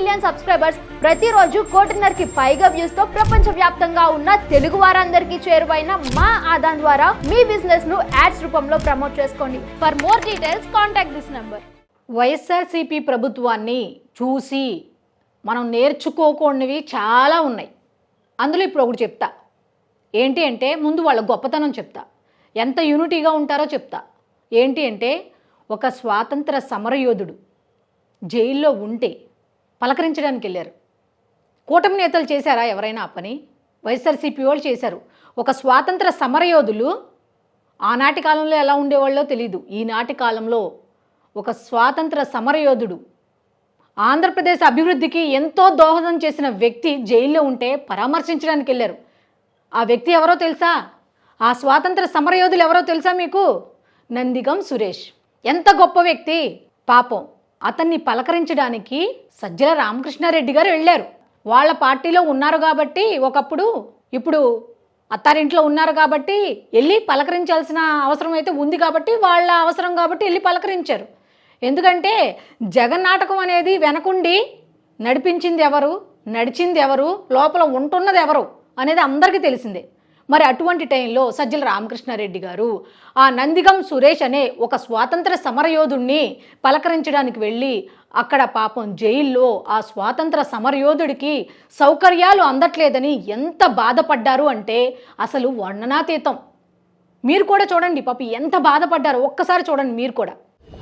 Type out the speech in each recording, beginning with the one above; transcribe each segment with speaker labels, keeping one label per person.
Speaker 1: Million subscribers ప్రతిరోజు కోటిన్నరకి పైగా వ్యూస్తో ప్రపంచ వ్యాప్తంగా ఉన్న తెలుగు వారందరికీ చేరువైన మా ఆదాన్ ద్వారా మీ బిజినెస్ను యాడ్స్ రూపంలో ప్రమోట్ చేసుకోండి. For more details contact this number
Speaker 2: YSRCP ప్రభుత్వాన్ని చూసి మనం నేర్చుకోకూడనివి చాలా ఉన్నాయి. అందులో ఇప్పుడు ఒకటి చెప్తా. ఏంటి అంటే ముందు వాళ్ళ గొప్పతనం చెప్తా. ఎంత యూనిటీగా ఉంటారో చెప్తా. ఏంటి అంటే ఒక స్వాతంత్ర సమరయోధుడు జైల్లో ఉంటే పలకరించడానికి వెళ్ళారు. కూటమి నేతలు చేశారా ఎవరైనా ఆ పని? వైఎస్ఆర్సీపీ వాళ్ళు చేశారు. ఒక స్వాతంత్ర సమరయోధులు ఆనాటి కాలంలో ఎలా ఉండేవాళ్ళో తెలియదు ఈనాటి కాలంలో ఒక స్వాతంత్ర సమరయోధుడు ఆంధ్రప్రదేశ్ అభివృద్ధికి ఎంతో దోహదం చేసిన వ్యక్తి జైల్లో ఉంటే పరామర్శించడానికి వెళ్ళారు. ఆ వ్యక్తి ఎవరో తెలుసా? ఆ స్వాతంత్ర సమరయోధులు ఎవరో తెలుసా మీకు? నందిగం సురేష్. ఎంత గొప్ప వ్యక్తి? పాపం. అతన్ని పలకరించడానికి సజ్జల రామకృష్ణారెడ్డి గారు వెళ్ళారు. వాళ్ళ పార్టీలో ఉన్నారు కాబట్టి ఒకప్పుడు ఇప్పుడు అత్తారింట్లో ఉన్నారు కాబట్టి వెళ్ళి పలకరించాల్సిన అవసరం అయితే ఉంది కాబట్టి వాళ్ళ అవసరం కాబట్టి వెళ్ళి పలకరించారు. ఎందుకంటే జగన్ నాటకం అనేది వెనకుండి నడిపించింది ఎవరు నడిచింది ఎవరు లోపల ఉంటున్నది ఎవరు అనేది అందరికీ తెలిసిందే. మరి అటువంటి టైంలో సజ్జల రామకృష్ణారెడ్డి గారు ఆ నందిగం సురేష్ అనే ఒక స్వాతంత్ర సమరయోధుణ్ణి పలకరించడానికి వెళ్ళి అక్కడ పాపం జైల్లో ఆ స్వాతంత్ర సమరయోధుడికి సౌకర్యాలు అందట్లేదని ఎంత బాధపడ్డారు అంటే అసలు వర్ణనాతీతం. మీరు కూడా చూడండి పాపి ఎంత బాధపడ్డారు. ఒక్కసారి చూడండి మీరు కూడా.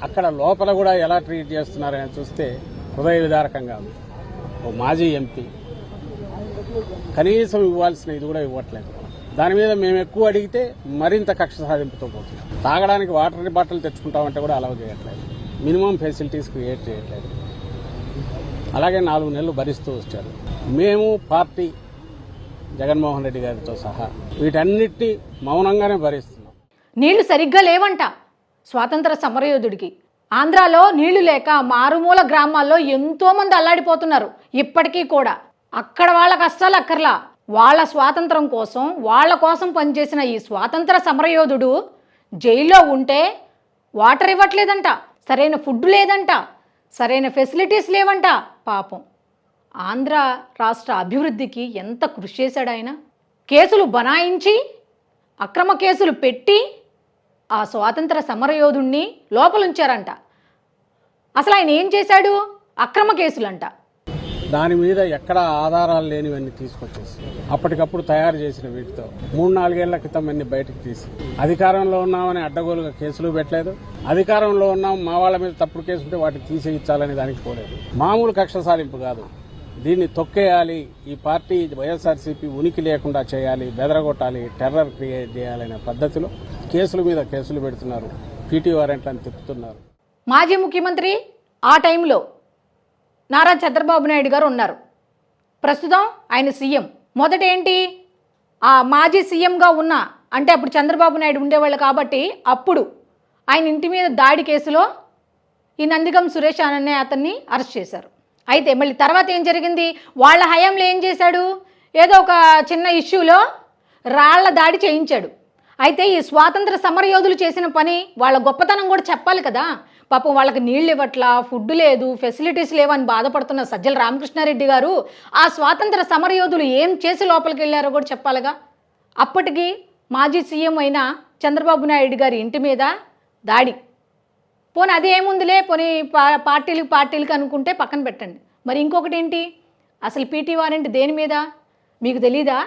Speaker 3: అక్కడ లోపల కూడా ఎలా ట్రీట్ చేస్తున్నారని చూస్తే హృదయ విదారకంగా ఉంది. ఓ మాజీ ఎంపీ. కనీసం ఇవ్వాల్సిన ఇది కూడా ఇవ్వట్లేదు. దాని మీద మేము ఎక్కువ అడిగితే మరింత కక్ష సాధింపుతో పోతున్నాం. తాగడానికి వాటర్ బాటిల్ తెచ్చుకుంటామంటే కూడా అలవ్ చేయట్లేదు. మినిమం ఫెసిలిటీస్ క్రియేట్ చేయట్లేదు. అలాగే నాలుగు నెలలు భరిస్తూ వచ్చారు. మేము పార్టీ జగన్మోహన్ రెడ్డి గారితో సహా వీటన్నిటి మౌనంగానే భరిస్తున్నాం.
Speaker 2: నీళ్ళు సరిగ్గా లేవంట స్వాతంత్ర సమరయోధుడికి. ఆంధ్రాలో నీళ్ళు లేక మారుమూల గ్రామాల్లో ఎంతోమంది అల్లాడిపోతున్నారు. ఇప్పటికీ కూడా అక్కడ వాళ్ళ కష్టాలు అక్కర్లా. వాళ్ళ స్వాతంత్రం కోసం వాళ్ళ కోసం పనిచేసిన ఈ స్వాతంత్ర సమరయోధుడు జైల్లో ఉంటే వాటర్ ఇవ్వట్లేదంట సరైన ఫుడ్ లేదంట సరైన ఫెసిలిటీస్ లేవంట పాపం. ఆంధ్ర రాష్ట్ర అభివృద్ధికి ఎంత కృషి చేశాడు ఆయన? కేసులు బనాయించి అక్రమ కేసులు పెట్టి ఆ స్వాతంత్ర సమరయోధుణ్ణి లోపలుంచారంట. అసలు ఆయన ఏం చేశాడు? అక్రమ కేసులంట.
Speaker 3: దాని మీద ఎక్కడ ఆధారాలు లేనివన్నీ తీసుకొచ్చేసి అప్పటికప్పుడు తయారు చేసిన వీటితో మూడు నాలుగేళ్ళ క్రితం అన్ని బయటకు తీసి అధికారంలో ఉన్నామని అడ్డగోలుగా కేసులు పెట్టలేదు. అధికారంలో ఉన్నాం మా వాళ్ళ మీద తప్పుడు కేసు ఉంటే వాటిని తీసేయించాలని దానికి పోలేదు. మామూలు కక్ష సాధింపు కాదు. దీన్ని తొక్కేయాలి ఈ పార్టీ వైఎస్ఆర్సీపీ ఉనికి లేకుండా చేయాలి బెదరగొట్టాలి టెర్రర్ క్రియేట్ చేయాలనే పద్ధతిలో కేసుల మీద కేసులు పెడుతున్నారు పీటీ వారెంట్లను తిప్పుతున్నారు.
Speaker 2: మాజీ ముఖ్యమంత్రి ఆ టైంలో నారా చంద్రబాబు నాయుడు గారు ఉన్నారు. ప్రస్తుతం ఆయన సీఎం. మొదట ఏంటి ఆ మాజీ సీఎంగా ఉన్న అంటే అప్పుడు చంద్రబాబు నాయుడు ఉండేవాళ్ళు కాబట్టి అప్పుడు ఆయన ఇంటి మీద దాడి కేసులో ఈ నందిగం సురేష్ అనే అతన్ని అరెస్ట్ చేశారు. అయితే మళ్ళీ తర్వాత ఏం జరిగింది? వాళ్ళ హయాంలో ఏం చేశాడు? ఏదో ఒక చిన్న ఇష్యూలో రాళ్ళ దాడి చేయించాడు. అయితే ఈ స్వాతంత్ర సమరయోధులు చేసిన పని వాళ్ళ గొప్పతనం కూడా చెప్పాలి కదా. పాపం వాళ్ళకి నీళ్ళు ఇవ్వట్లా ఫుడ్ లేదు ఫెసిలిటీస్ లేవని బాధపడుతున్న సజ్జల రామకృష్ణారెడ్డి గారు ఆ స్వాతంత్ర సమరయోధులు ఏం చేసి లోపలికి వెళ్ళారో కూడా చెప్పాలిగా? అప్పటికి మాజీ సీఎం అయిన చంద్రబాబు నాయుడు గారి ఇంటి మీద దాడి. పోనీ అది ఏముందిలే? పోనీ పా పార్టీలకు పార్టీలకు అనుకుంటే పక్కన పెట్టండి. మరి ఇంకొకటి ఏంటి? అసలు పీటీ వారెంట్ దేని మీద? మీకు తెలీదా?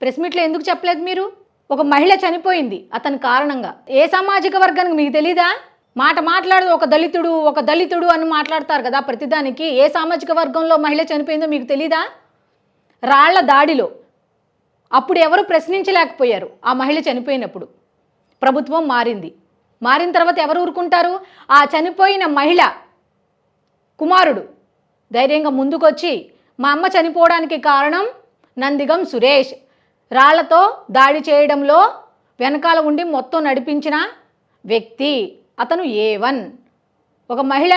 Speaker 2: ప్రెస్ మీట్లో ఎందుకు చెప్పలేదు మీరు? ఒక మహిళ చనిపోయింది అతని కారణంగా. ఏ సామాజిక వర్గానికి మీకు తెలీదా? మాట మాట్లాడదు ఒక దళితుడు ఒక దళితుడు అని మాట్లాడతారు కదా ప్రతిదానికి. ఏ సామాజిక వర్గంలో మహిళ చనిపోయిందో మీకు తెలీదా? రాళ్ళ దాడిలో. అప్పుడు ఎవరు ప్రశ్నించలేకపోయారు ఆ మహిళ చనిపోయినప్పుడు. ప్రభుత్వం మారింది. మారిన తర్వాత ఎవరు ఊరుకుంటారు? ఆ చనిపోయిన మహిళ కుమారుడు. ధైర్యంగా ముందుకొచ్చి మా అమ్మ చనిపోవడానికి కారణం నందిగం సురేష్. రాళ్ళతో దాడి చేయడంలో వెనకాల ఉండి మొత్తం నడిపించిన వ్యక్తి. అతను ఏ వన్? ఒక మహిళ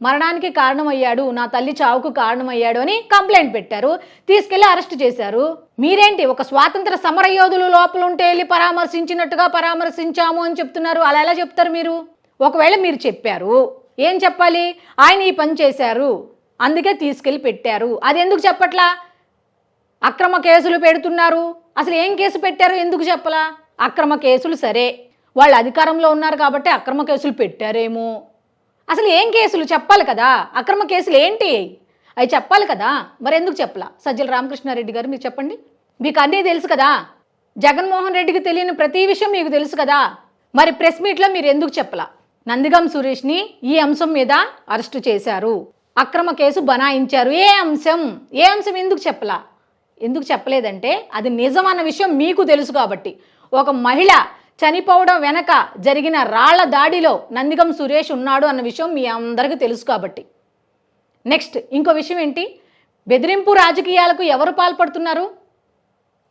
Speaker 2: మరణానికి కారణమయ్యాడు నా తల్లి చావుకు కారణమయ్యాడు అని కంప్లైంట్ పెట్టారు తీసుకెళ్ళి అరెస్ట్ చేశారు. మీరేంటి ఒక స్వాతంత్ర సమరయోధులు లోపల ఉంటే వెళ్ళి పరామర్శించినట్టుగా పరామర్శించాము అని చెప్తున్నారు? అలా ఎలా చెప్తారు మీరు? ఒకవేళ మీరు చెప్పారు ఏం చెప్పాలి? ఆయన ఈ పని చేశారు అందుకే తీసుకెళ్ళి పెట్టారు. అది ఎందుకు చెప్పట్లా? అక్రమ కేసులు పెడుతున్నారు. అసలు ఏం కేసు పెట్టారు? ఎందుకు చెప్పలా? అక్రమ కేసులు సరే. వాళ్ళు అధికారంలో ఉన్నారు కాబట్టి అక్రమ కేసులు పెట్టారేమో. అసలు ఏం కేసులు? చెప్పాలి కదా. అక్రమ కేసులు ఏంటి? అవి చెప్పాలి కదా. మరి ఎందుకు చెప్పలా? సజ్జల రామకృష్ణారెడ్డి గారు మీరు చెప్పండి. మీకు అన్నీ తెలుసు కదా. జగన్మోహన్ రెడ్డికి తెలియని ప్రతి విషయం మీకు తెలుసు కదా. మరి ప్రెస్ మీట్లో మీరు ఎందుకు చెప్పలా? నందిగం సురేష్ని ఈ అంశం మీద అరెస్టు చేశారు. అక్రమ కేసు బనాయించారు. ఏ అంశం? ఏ అంశం ఎందుకు చెప్పలా? ఎందుకు చెప్పలేదంటే అది నిజం అన్న విషయం మీకు తెలుసు కాబట్టి. ఒక మహిళ చనిపోవడం వెనక జరిగిన రాళ్ళ దాడిలో నందిగం సురేష్ ఉన్నాడు అన్న విషయం మీ అందరికీ తెలుసు కాబట్టి. నెక్స్ట్ ఇంకో విషయం ఏంటి? బెదిరింపు రాజకీయాలకు ఎవరు పాల్పడుతున్నారు?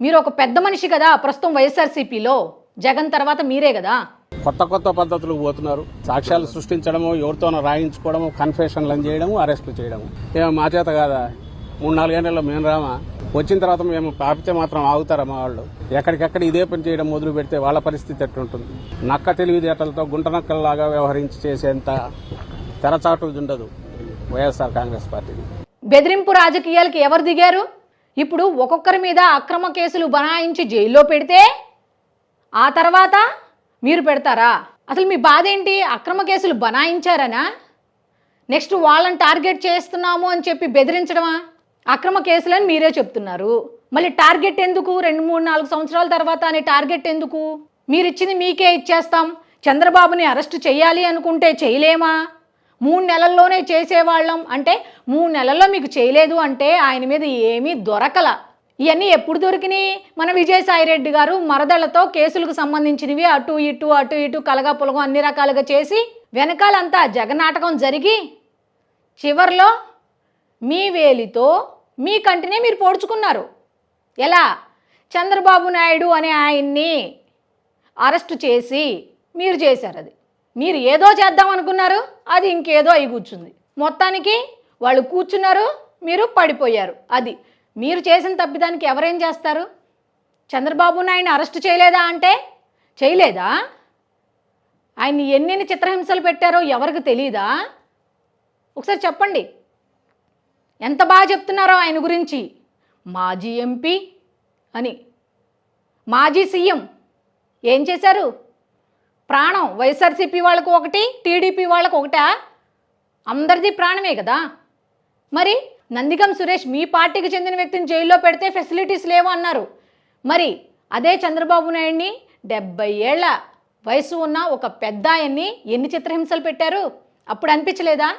Speaker 2: మీరు ఒక పెద్ద మనిషి కదా ప్రస్తుతం వైఎస్ఆర్సీపీలో. జగన్ తర్వాత మీరే కదా.
Speaker 3: కొత్త కొత్త పద్ధతులు పోతున్నారు. సాక్ష్యాలు సృష్టించడము ఎవరితోనో రాయించుకోవడము కన్ఫెషన్లు చేయడము అరెస్టులు చేయడము. ఏమో మా చేత కాదా? మూడు నాలుగేళ్ళలో మేము రామా? వచ్చిన తర్వాత మేము ఆపితే మాత్రం ఆగుతారా మా వాళ్ళు? ఎక్కడికెక్కడ ఇదే పని చేయడం మొదలు పెడితే వాళ్ళ పరిస్థితి ఎట్లుంటుంది? నక్క తెలివితేటలతో గుంట నక్కల్లాగా వ్యవహరించి చేసేంత తెరచాటు ఉండదు వైఎస్ఆర్ కాంగ్రెస్ పార్టీ
Speaker 2: బెదిరింపు రాజకీయాలకి ఎవరు దిగారు? ఇప్పుడు ఒక్కొక్కరి మీద అక్రమ కేసులు బనాయించి జైల్లో పెడితే ఆ తర్వాత మీరు పెడతారా? అసలు మీ బాధ ఏంటి? అక్రమ కేసులు బనాయించారనా? నెక్స్ట్ వాళ్ళని టార్గెట్ చేస్తున్నాము అని చెప్పి బెదిరించడమా? అక్రమ కేసులని మీరే చెప్తున్నారు. మళ్ళీ టార్గెట్ ఎందుకు? రెండు మూడు నాలుగు సంవత్సరాల తర్వాత అని టార్గెట్ ఎందుకు? మీరు ఇచ్చింది మీకే ఇచ్చేస్తాం. చంద్రబాబుని అరెస్ట్ చేయాలి అనుకుంటే చేయలేమా? మూడు నెలల్లోనే చేసేవాళ్ళం అంటే మూడు నెలల్లో మీకు చేయలేదు అంటే ఆయన మీద ఏమీ దొరకల. ఇవన్నీ ఎప్పుడు దొరికినాయి? మన విజయసాయిరెడ్డి గారు మరదళ్ళతో కేసులకు సంబంధించినవి అటు ఇటు అటు ఇటు కలగా పొలగం అన్ని రకాలుగా చేసి వెనకాలంతా జగనాటకం జరిగి చివర్లో మీ వేలితో మీ కంటినే మీరు పోడ్చుకున్నారు. ఎలా? చంద్రబాబు నాయుడు అనే ఆయన్ని అరెస్టు చేసి మీరు చేశారు అది. మీరు ఏదో చేద్దాం అనుకున్నారు అది ఇంకేదో అయి కూర్చుంది. మొత్తానికి వాళ్ళు కూర్చున్నారు మీరు పడిపోయారు అది. మీరు చేసిన తప్పిదానికి ఎవరేం చేస్తారు? చంద్రబాబు నాయుడిని అరెస్ట్ చేయలేదా అంటే? చేయలేదా? ఆయన్ని ఎన్నెన్ని చిత్రహింసలు పెట్టారో ఎవరికి తెలీదా? ఒకసారి చెప్పండి. ఎంత బాగా చెప్తున్నారో ఆయన గురించి? మాజీ ఎంపీ అని. మాజీ సీఎం ఏం చేశారు? ప్రాణం వైఎస్ఆర్సీపీ వాళ్ళకు ఒకటి టీడీపీ వాళ్ళకు ఒకటా? అందరిది ప్రాణమే కదా? మరి నందిగం సురేష్ మీ పార్టీకి చెందిన వ్యక్తిని జైల్లో పెడితే ఫెసిలిటీస్ లేవు అన్నారు. మరి అదే చంద్రబాబు నాయుడిని డెబ్బై ఏళ్ళ వయసు ఉన్న ఒక పెద్ద ఆయన్ని ఎన్ని చిత్రహింసలు పెట్టారు? అప్పుడు అనిపించలేదా?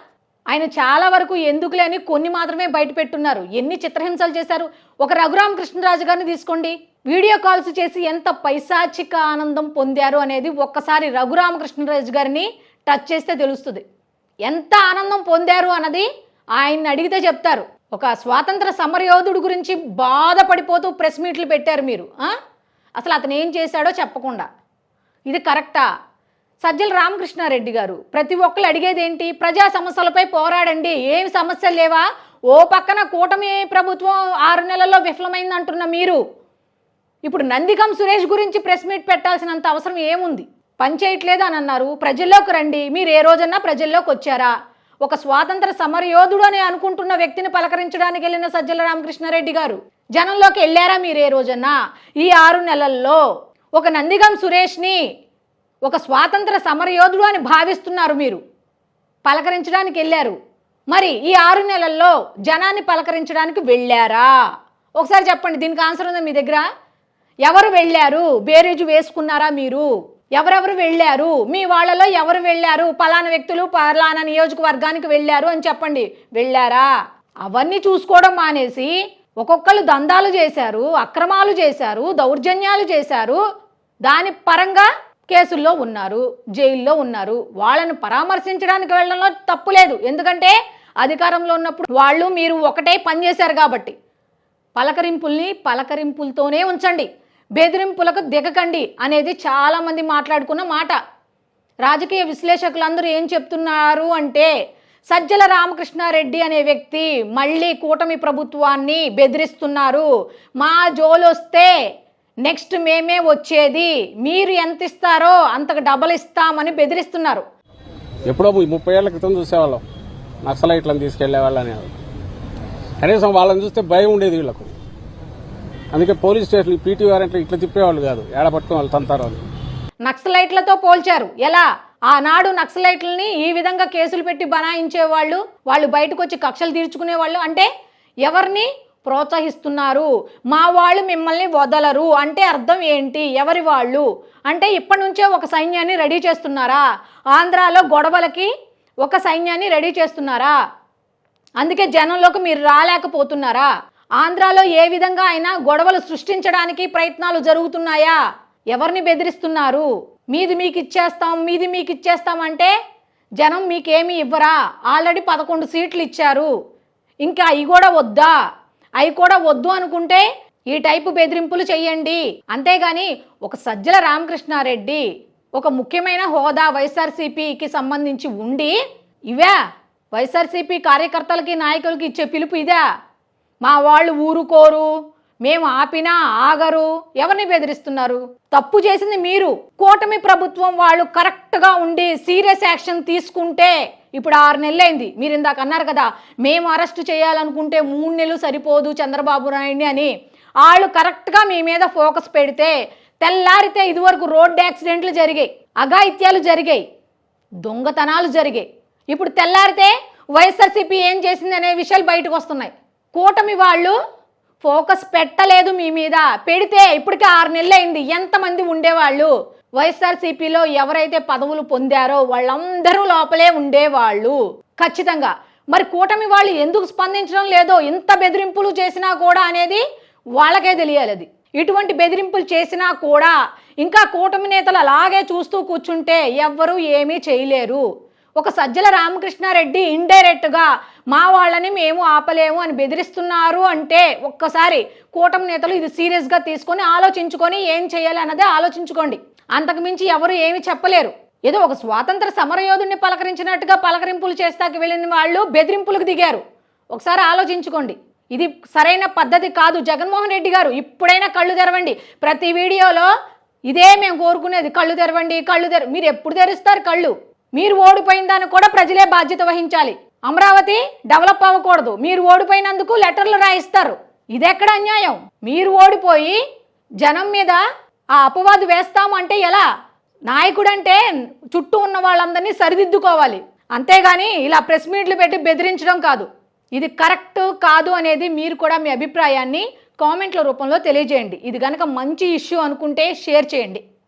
Speaker 2: ఆయన చాలా వరకు ఎందుకులే అని కొన్ని మాత్రమే బయట పెట్టున్నారు. ఎన్ని చిత్రహింసలు చేశారు? ఒక రఘురామ కృష్ణరాజు గారిని తీసుకోండి. వీడియో కాల్స్ చేసి ఎంత పైశాచిక ఆనందం పొందారు అనేది ఒక్కసారి రఘురామ కృష్ణరాజు గారిని టచ్ చేస్తే తెలుస్తుంది. ఎంత ఆనందం పొందారు అన్నది ఆయన్ని అడిగితే చెప్తారు. ఒక స్వాతంత్ర సమరయోధుడు గురించి బాధపడిపోతూ ప్రెస్ మీట్లు పెట్టారు మీరు అసలు అతను ఏం చేశాడో చెప్పకుండా. ఇది కరెక్టా? సజ్జల రామకృష్ణారెడ్డి గారు ప్రతి ఒక్కరు అడిగేది ఏంటి ప్రజా సమస్యలపై పోరాడండి ఏమి సమస్యలు లేవా? ఓ పక్కన కూటమి ప్రభుత్వం ఆరు నెలల్లో విఫలమైంది అంటున్న మీరు. ఇప్పుడు నందిగం సురేష్ గురించి ప్రెస్ మీట్ పెట్టాల్సినంత అవసరం ఏముంది? పనిచేయట్లేదు అని అన్నారు. ప్రజల్లోకి రండి. మీరు ఏ రోజన్నా ప్రజల్లోకి వచ్చారా? ఒక స్వాతంత్ర సమరయోధుడు అని అనుకుంటున్న వ్యక్తిని పలకరించడానికి వెళ్ళిన సజ్జల రామకృష్ణారెడ్డి గారు జనంలోకి వెళ్ళారా మీరు ఏ రోజన్నా? ఈ ఆరు నెలల్లో ఒక నందిగం సురేష్ని ఒక స్వాతంత్ర సమరయోధుడు అని భావిస్తున్నారు మీరు. పలకరించడానికి వెళ్ళారు. మరి ఈ ఆరు నెలల్లో జనాన్ని పలకరించడానికి వెళ్ళారా? ఒకసారి చెప్పండి దీనికి ఆన్సర్ ఉందా మీ దగ్గర? ఎవరు వెళ్ళారు? బేరేజు వేసుకున్నారా మీరు? ఎవరెవరు వెళ్ళారు? మీ వాళ్ళలో ఎవరు వెళ్ళారు? పలానా వ్యక్తులు పలానా నియోజకవర్గానికి వెళ్ళారు అని చెప్పండి. వెళ్ళారా? అవన్నీ చూసుకోవడం మానేసి ఒక్కొక్కరు దందాలు చేశారు అక్రమాలు చేశారు దౌర్జన్యాలు చేశారు. దాని పరంగా కేసుల్లో ఉన్నారు జైల్లో ఉన్నారు. వాళ్ళను పరామర్శించడానికి వెళ్ళడంలో తప్పు లేదు. ఎందుకంటే అధికారంలో ఉన్నప్పుడు వాళ్ళు మీరు ఒకటే పనిచేశారు కాబట్టి. పలకరింపుల్ని పలకరింపులతోనే ఉంచండి. బెదిరింపులకు దిగకండి అనేది చాలామంది మాట్లాడుకున్న మాట. రాజకీయ విశ్లేషకులందరూ ఏం చెప్తున్నారు అంటే సజ్జల రామకృష్ణారెడ్డి అనే వ్యక్తి మళ్ళీ కూటమి ప్రభుత్వాన్ని బెదిరిస్తున్నారు. మా జోలొస్తే నెక్స్ట్ మేమే వచ్చేది మీరు ఎంత ఇస్తారో అంతకు డబల్ ఇస్తామని బెదిరిస్తున్నారు.
Speaker 3: ఎప్పుడో ఈ ముప్పై ఏళ్ళ క్రితం చూసేవాళ్ళం. నక్సలైట్లను తీసుకెళ్ళే వాళ్ళని కనీసం వాళ్ళని చూస్తే భయం ఉండేది వీళ్ళకు. అందుకే పోలీస్ స్టేషన్ పీటీ వారంటే ఇట్లా తిప్పేవాళ్ళు కాదు. ఏడ పట్టుకుని వాళ్ళు తంతారు అని
Speaker 2: నక్సలైట్లతో పోల్చారు. ఎలా? ఆనాడు నక్సలైట్లని ఈ విధంగా కేసులు పెట్టి బనాయించే వాళ్ళు వాళ్ళు బయటకు వచ్చి కక్షలు తీర్చుకునే వాళ్ళు అంటే ఎవరిని? ప్రోత్సహిస్తున్నారు. మా వాళ్ళు మిమ్మల్ని వదలరు. అంటే అర్థం ఏంటి? ఎవరి వాళ్ళు? అంటే ఇప్పటి నుంచే ఒక సైన్యాన్ని రెడీ చేస్తున్నారా? ఆంధ్రాలో గొడవలకి ఒక సైన్యాన్ని రెడీ చేస్తున్నారా? అందుకే జనంలోకి మీరు రాలేకపోతున్నారా? ఆంధ్రాలో ఏ విధంగా అయినా గొడవలు సృష్టించడానికి ప్రయత్నాలు జరుగుతున్నాయా? ఎవరిని బెదిరిస్తున్నారు? మీది మీకు ఇచ్చేస్తాం మీది మీకు ఇచ్చేస్తాం అంటే జనం మీకేమీ ఇవ్వరా? ఆల్రెడీ పదకొండు సీట్లు ఇచ్చారు. ఇంకా అవి కూడా వద్దా? అవి కూడా వద్దు అనుకుంటే ఈ టైపు బెదిరింపులు చెయ్యండి. అంతేగాని ఒక సజ్జల రామకృష్ణారెడ్డి ఒక ముఖ్యమైన హోదా వైఎస్ఆర్సీపీకి సంబంధించి ఉండి ఇవే వైఎస్ఆర్సీపీ కార్యకర్తలకి నాయకులకి ఇచ్చే పిలుపు ఇదే? మా వాళ్ళు ఊరుకోరు. మేము ఆపినా ఆగరు. ఎవరిని బెదిరిస్తున్నారు? తప్పు చేసింది మీరు. కూటమి ప్రభుత్వం వాళ్ళు కరెక్ట్గా ఉండి సీరియస్ యాక్షన్ తీసుకుంటే ఇప్పుడు ఆరు నెలలైంది. మీరు ఇందాక అన్నారు కదా మేము అరెస్ట్ చేయాలనుకుంటే మూడు నెలలు సరిపోదు చంద్రబాబు నాయుడిని అని. వాళ్ళు కరెక్ట్గా మీ మీద ఫోకస్ పెడితే తెల్లారితే ఇదివరకు రోడ్డు యాక్సిడెంట్లు జరిగాయి అఘాయిత్యాలు జరిగాయి దొంగతనాలు జరిగాయి. ఇప్పుడు తెల్లారితే వైఎస్ఆర్సీపీ ఏం చేసింది అనే విషయాలు బయటకు వస్తున్నాయి. కూటమి వాళ్ళు ఫోకస్ పెట్టలేదు మీ మీద. పెడితే ఇప్పటికే ఆరు నెలలు అయింది ఎంతమంది ఉండేవాళ్ళు? వైఎస్ఆర్సీపీలో ఎవరైతే పదవులు పొందారో వాళ్ళందరూ లోపలే ఉండేవాళ్ళు. ఖచ్చితంగా. మరి కూటమి వాళ్ళు ఎందుకు స్పందించడం లేదో ఇంత బెదిరింపులు చేసినా కూడా అనేది వాళ్ళకే తెలియాలి అది. ఇటువంటి బెదిరింపులు చేసినా కూడా ఇంకా కూటమి నేతలు అలాగే చూస్తూ కూర్చుంటే ఎవ్వరూ ఏమీ చేయలేరు. ఒక సజ్జల రామకృష్ణారెడ్డి ఇండైరెక్ట్గా మా వాళ్ళని మేము ఆపలేము అని బెదిరిస్తున్నారు అంటే ఒక్కసారి కూటమి నేతలు ఇది సీరియస్గా తీసుకొని ఆలోచించుకొని ఏం చేయాలి అన్నదే ఆలోచించుకోండి. అంతకుమించి ఎవరు ఏమి చెప్పలేరు. ఏదో ఒక స్వాతంత్ర సమరయోధుడిని పలకరించినట్టుగా పలకరింపులు చేస్తాకి వెళ్ళిన వాళ్ళు బెదిరింపులకు దిగారు. ఒకసారి ఆలోచించుకోండి. ఇది సరైన పద్ధతి కాదు. జగన్మోహన్ రెడ్డి గారు ఇప్పుడైనా కళ్ళు తెరవండి. ప్రతి వీడియోలో ఇదే మేము కోరుకునేది. కళ్ళు తెరవండి కళ్ళు తెర మీరు ఎప్పుడు తెరుస్తారు కళ్ళు? మీరు ఓడిపోయిన దాన్ని కూడా ప్రజలే బాధ్యత వహించాలి. అమరావతి డెవలప్ అవ్వకూడదు. మీరు ఓడిపోయినందుకు లెటర్లు రాయిస్తారు. ఇదెక్కడ అన్యాయం? మీరు ఓడిపోయి జనం మీద ఆ అపవాదు వేస్తాము అంటే ఎలా? నాయకుడంటే చుట్టూ ఉన్న వాళ్ళందరినీ సరిదిద్దుకోవాలి. అంతేగాని ఇలా ప్రెస్ మీట్లు పెట్టి బెదిరించడం కాదు. ఇది కరెక్ట్ కాదు అనేది మీరు కూడా మీ అభిప్రాయాన్ని కామెంట్ల రూపంలో తెలియజేయండి. ఇది కనుక మంచి ఇష్యూ అనుకుంటే షేర్ చేయండి.